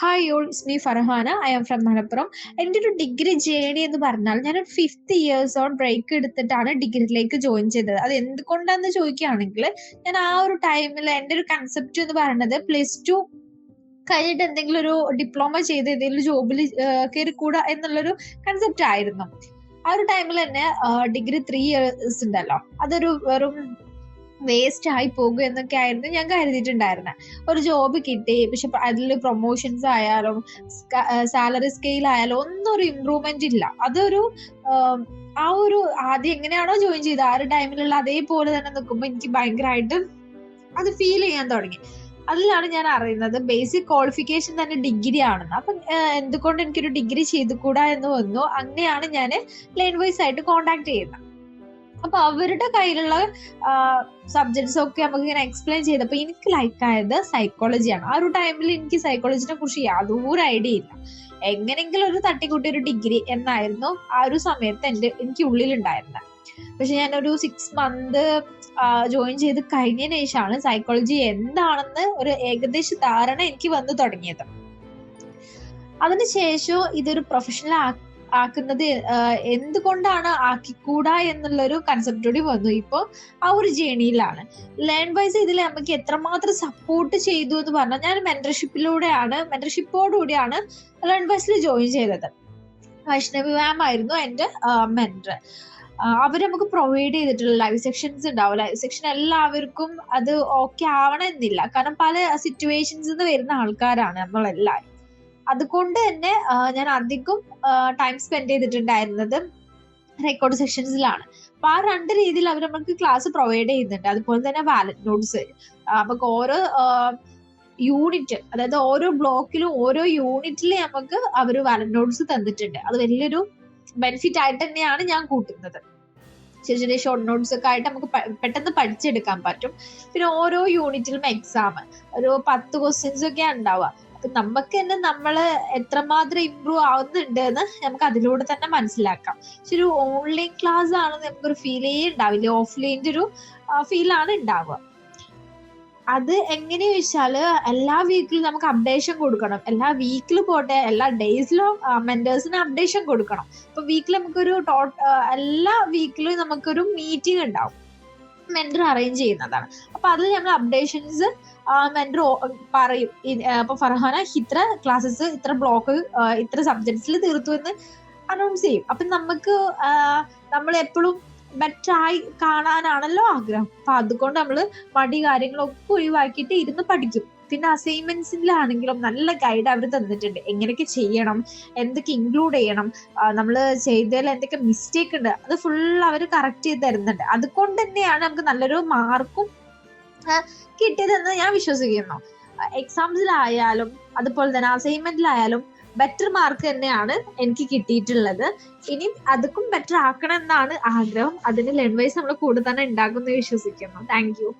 Hi all is me Farhana I am from Malappuram എന്റെ ഒരു degree journey എന്ന് പറഞ്ഞാൽ ഞാനൊരു ഫിഫ്ത്ത് ഇയേഴ്സ് ഓൺ ബ്രേക്ക് എടുത്തിട്ടാണ് ഡിഗ്രിയിലേക്ക് ജോയിൻ ചെയ്തത്. അത് എന്തുകൊണ്ടാന്ന് ചോദിക്കുകയാണെങ്കിൽ ഞാൻ ആ ഒരു ടൈമിൽ എന്റെ ഒരു കൺസെപ്റ്റ് എന്ന് പറയുന്നത് പ്ലസ് ടു കഴിഞ്ഞിട്ട് എന്തെങ്കിലും ഒരു ഡിപ്ലോമ ചെയ്ത് ഏതെങ്കിലും ജോബിൽ കയറി കൂടാ എന്നുള്ളൊരു കൺസെപ്റ്റ് ആയിരുന്നു. ആ ഒരു ടൈമിൽ തന്നെ ഡിഗ്രി ത്രീ ഇയേഴ്സ് ഉണ്ടല്ലോ. അതൊരു വെറും വേസ്റ്റ് ആയി പോകും എന്നൊക്കെ ആയിരുന്നു ഞാൻ കരുതിയിട്ടുണ്ടായിരുന്നത് ഒരു ജോബ് കിട്ടി പക്ഷെ അതിൽ പ്രൊമോഷൻസ് ആയാലും സാലറി സ്കെയിൽ ആയാലും ഒന്നും ഒരു ഇമ്പ്രൂവ്മെന്റ് ഇല്ല. അതൊരു ആം, ഒരു ആദ്യം എങ്ങനെയാണോ ജോയിൻ ചെയ്തത് ആ ഒരു ടൈമിലുള്ള അതേപോലെ തന്നെ നിൽക്കുമ്പോൾ എനിക്ക് ഭയങ്കരമായിട്ട് അത് ഫീൽ ചെയ്യാൻ തുടങ്ങി. അതിലാണ് ഞാൻ അറിയുന്നത് ബേസിക് ക്വാളിഫിക്കേഷൻ തന്നെ ഡിഗ്രി ആണെന്ന്. അപ്പം എന്തുകൊണ്ട് എനിക്കൊരു ഡിഗ്രി ചെയ്തുകൂടാ എന്ന് വന്നു. അങ്ങനെയാണ് ഞാൻ ലൈൻ വൈസ് ആയിട്ട് കോണ്ടാക്ട് ചെയ്യുന്നത് അപ്പൊ അവരുടെ കയ്യിലുള്ള സബ്ജക്ട്സ് ഒക്കെ നമുക്ക് ഇങ്ങനെ എക്സ്പ്ലെയിൻ ചെയ്തപ്പോൾ എനിക്ക് ലൈക്ക് ആയത് സൈക്കോളജിയാണ് ആ ഒരു ടൈമിൽ എനിക്ക് സൈക്കോളജിനെ കുറിച്ച് യാതൊരു ഐഡിയ ഇല്ല. എങ്ങനെങ്കിലും ഒരു തട്ടിക്കൂട്ടി ഒരു ഡിഗ്രി എന്നായിരുന്നു ആ ഒരു സമയത്ത് എന്റെ എനിക്ക് ഉള്ളിലുണ്ടായിരുന്നത്. പക്ഷെ ഞാനൊരു സിക്സ് മന്ത് ജോയിൻ ചെയ്ത് കഴിഞ്ഞതിന് ശേഷമാണ് സൈക്കോളജി എന്താണെന്ന് ഒരു ഏകദേശ ധാരണ എനിക്ക് വന്നു തുടങ്ങിയത്. അതിനുശേഷം ഇതൊരു പ്രൊഫഷണൽ ആക്കുന്നത് എന്തുകൊണ്ടാണ് ആക്കിക്കൂടാ എന്നുള്ളൊരു കൺസെപ്റ്റ് കൂടി വന്നു. ഇപ്പോൾ ആ ഒരു ജേണിയിലാണ്. ലേൺ വൈസ് ഇതിൽ നമുക്ക് എത്രമാത്രം സപ്പോർട്ട് ചെയ്തു എന്ന് പറഞ്ഞാൽ ഞാൻ മെന്റർഷിപ്പിലൂടെയാണ് മെന്റർഷിപ്പോടുകൂടിയാണ് ലേൺ വൈസിൽ ജോയിൻ ചെയ്തത്. വൈഷ്ണവി മാം ആയിരുന്നു എന്റെ മെന്റർ അവർ നമുക്ക് പ്രൊവൈഡ് ചെയ്തിട്ടുള്ള ലൈവ് സെക്ഷൻസ് ഉണ്ടാവും. ലൈവ് സെക്ഷൻ എല്ലാവർക്കും അത് ഓക്കെ ആവണമെന്നില്ല കാരണം പല സിറ്റുവേഷൻസ് വരുന്ന ആൾക്കാരാണ് നമ്മളെല്ലാവരും. അതുകൊണ്ട് തന്നെ ഞാൻ അധികം ടൈം സ്പെൻഡ് ചെയ്തിട്ടുണ്ടായിരുന്നത് റെക്കോർഡ് സെഷൻസിലാണ് അപ്പൊ ആ രണ്ട് രീതിയിൽ അവർ നമുക്ക് ക്ലാസ് പ്രൊവൈഡ് ചെയ്യുന്നുണ്ട്. അതുപോലെ തന്നെ വാലറ്റ് നോട്ട്സ് നമുക്ക് ഓരോ യൂണിറ്റ് അതായത് ഓരോ ബ്ലോക്കിലും ഓരോ യൂണിറ്റിലും നമുക്ക് അവർ വാലറ്റ് നോട്ട്സ് തന്നിട്ടുണ്ട്. അത് വലിയൊരു ബെനിഫിറ്റ് ആയിട്ട് തന്നെയാണ് ഞാൻ കൂട്ടുന്നത്. ചെറിയ ചെറിയ ഷോർട്ട് നോട്ട്സ് ഒക്കെ ആയിട്ട് നമുക്ക് പെട്ടെന്ന് പഠിച്ചെടുക്കാൻ പറ്റും. പിന്നെ ഓരോ യൂണിറ്റിലും എക്സാം ഒരു പത്ത് ക്വസ്റ്റ്യൻസ് ഒക്കെ ഉണ്ടാവുക. അപ്പൊ നമുക്ക് തന്നെ നമ്മൾ എത്രമാത്രം ഇമ്പ്രൂവ് ആവുന്നുണ്ട് എന്ന് നമുക്ക് അതിലൂടെ തന്നെ മനസ്സിലാക്കാം. പക്ഷെ ഒരു ഓൺലൈൻ ക്ലാസ് ആണെന്ന് നമുക്കൊരു ഫീലേ ഉണ്ടാവില്ല ഓഫ്ലൈന്റെ ഒരു ഫീലാണ് ഉണ്ടാവുക അത് എങ്ങനെ ചോദിച്ചാൽ എല്ലാ വീക്കിലും നമുക്ക് അപ്ഡേഷൻ കൊടുക്കണം. എല്ലാ വീക്കിലും പോട്ടെ എല്ലാ ഡേയ്സിലും മെന്റേഴ്സിന് അപ്ഡേഷൻ കൊടുക്കണം. അപ്പൊ വീക്കിൽ നമുക്കൊരു എല്ലാ വീക്കിലും നമുക്കൊരു മീറ്റിംഗ് ഉണ്ടാവും മെന്റർ അറേഞ്ച് ചെയ്യുന്നതാണ്. അപ്പൊ അതിൽ ഞങ്ങൾ അപ്ഡേഷൻസ് മെന്റർ പറയും. അപ്പൊ ഫർഹാന ഇത്ര ക്ലാസ്സസ് ഇത്ര ബ്ലോക്ക് ഇത്ര സബ്ജക്ട്സിൽ തീർത്തു എന്ന് അനൗൺസ് ചെയ്യും. അപ്പൊ നമുക്ക് നമ്മൾ എപ്പോഴും ബെറ്റർ ആയി കാണാനാണല്ലോ ആഗ്രഹം. അപ്പൊ അതുകൊണ്ട് നമ്മൾ മടി കാര്യങ്ങളൊക്കെ ഒഴിവാക്കിയിട്ട് ഇരുന്ന് പഠിക്കും. പിന്നെ അസൈൻമെന്റ്സിലാണെങ്കിലും നല്ല ഗൈഡ് അവർ തന്നിട്ടുണ്ട്. എങ്ങനെയൊക്കെ ചെയ്യണം എന്തൊക്കെ ഇൻക്ലൂഡ് ചെയ്യണം നമ്മൾ ചെയ്തതിൽ എന്തൊക്കെ മിസ്റ്റേക്ക് ഉണ്ട് അത് ഫുൾ അവർ കറക്റ്റ് ചെയ്ത് തരുന്നുണ്ട്. അതുകൊണ്ട് തന്നെയാണ് നമുക്ക് നല്ലൊരു മാർക്കും കിട്ടിയതെന്ന് ഞാൻ വിശ്വസിക്കുന്നു. എക്സാംസിലായാലും അതുപോലെ തന്നെ അസൈൻമെന്റിലായാലും ബെറ്റർ മാർക്ക് തന്നെയാണ് എനിക്ക് കിട്ടിയിട്ടുള്ളത്. ഇനി അതുക്കും ബെറ്റർ ആക്കണം എന്നാണ് ആഗ്രഹം. അതിന് ലെൺ വൈസ് നമ്മൾ കൂടുതൽ തന്നെ ഉണ്ടാകുമെന്ന് വിശ്വസിക്കുന്നു. Thank you